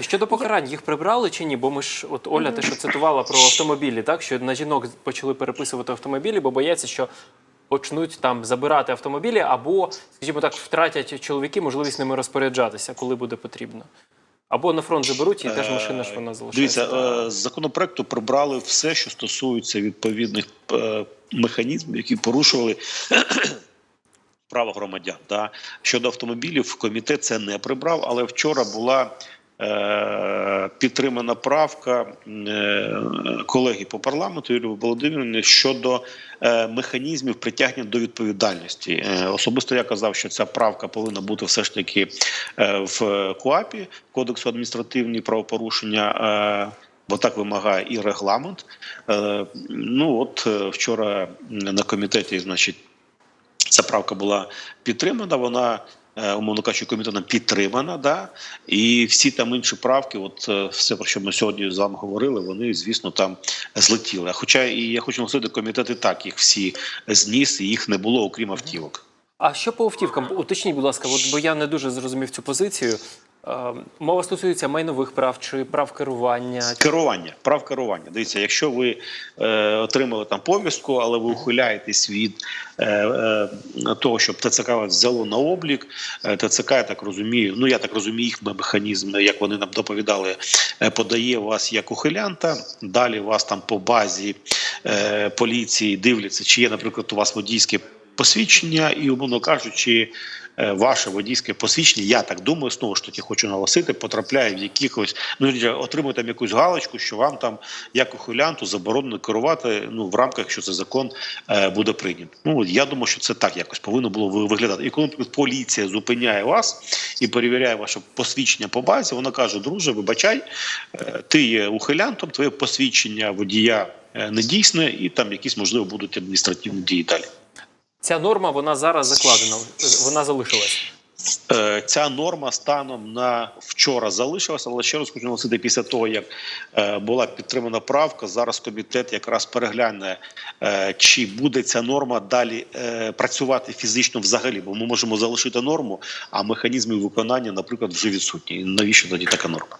Щодо покарань, їх прибрали чи ні? Бо ми ж, от Оля, те, що цитувала про автомобілі, так що на жінок почали переписувати автомобілі, бо бояться, що почнуть там забирати автомобілі, або, скажімо так, втратять чоловіки можливість ними розпоряджатися, коли буде потрібно. Або на фронт заберуть, і теж машина ж вона залишається. Дивіться, е, з законопроекту прибрали все, що стосується відповідних е, механізмів, які порушували права громадян. Да. Щодо автомобілів, комітет це не прибрав, але вчора була. Е, Підтримана правка е, колеги по парламенту Юлії Володимирівни щодо е, механізмів притягнення до відповідальності. Особисто я казав, що ця правка повинна бути все ж таки в КУАПі Кодексу адміністративні правопорушення. Бо так вимагає і регламент. Ну от вчора на комітеті, значить, ця правка була підтримана. Вона умовно кажучи, комітетом підтримана. Да? І всі там інші правки, от е, все про що ми сьогодні з вами говорили, вони звісно там злетіли. Хоча і я хочу наголосити, комітет і так їх всі зніс, і їх не було, окрім автівок. А що по автівкам? Уточніть, будь ласка, от, бо я не дуже зрозумів цю позицію. Е, мова стосується майнових прав чи прав керування. Керування, прав керування. Дивіться, якщо ви е, отримали там повістку, але ви ухиляєтесь від е, е, того, щоб ТЦК вас взяло на облік, е, ТЦК, я так розумію, ну я так розумію, їх механізм, як вони нам доповідали, е, подає вас як ухилянта. Далі вас там по базі е, поліції дивляться, чи є, наприклад, у вас водійське посвідчення, і, умовно кажучи, е, ваше водійське посвідчення, я так думаю, знову ж таки хочу наголосити, потрапляє в якихось, ну отримує там якусь галочку, що вам там, як ухилянту, заборонено керувати ну в рамках, якщо це закон е, буде прийнято. Ну я думаю, що це так якось повинно було виглядати. І коли поліція зупиняє вас і перевіряє ваше посвідчення по базі, вона каже: друже, вибачай, е, ти є ухилянтом, твоє посвідчення водія недійсне, і там якісь можливо будуть адміністративні дії далі. Ця норма вона зараз закладена, вона залишилась. Е, Ця норма станом на вчора залишилася, але ще раз хочу наголосити, після того як е, була підтримана правка, зараз комітет якраз перегляне, е, чи буде ця норма далі працювати фізично взагалі, бо ми можемо залишити норму, а механізми виконання, наприклад, вже відсутні. Навіщо тоді така норма?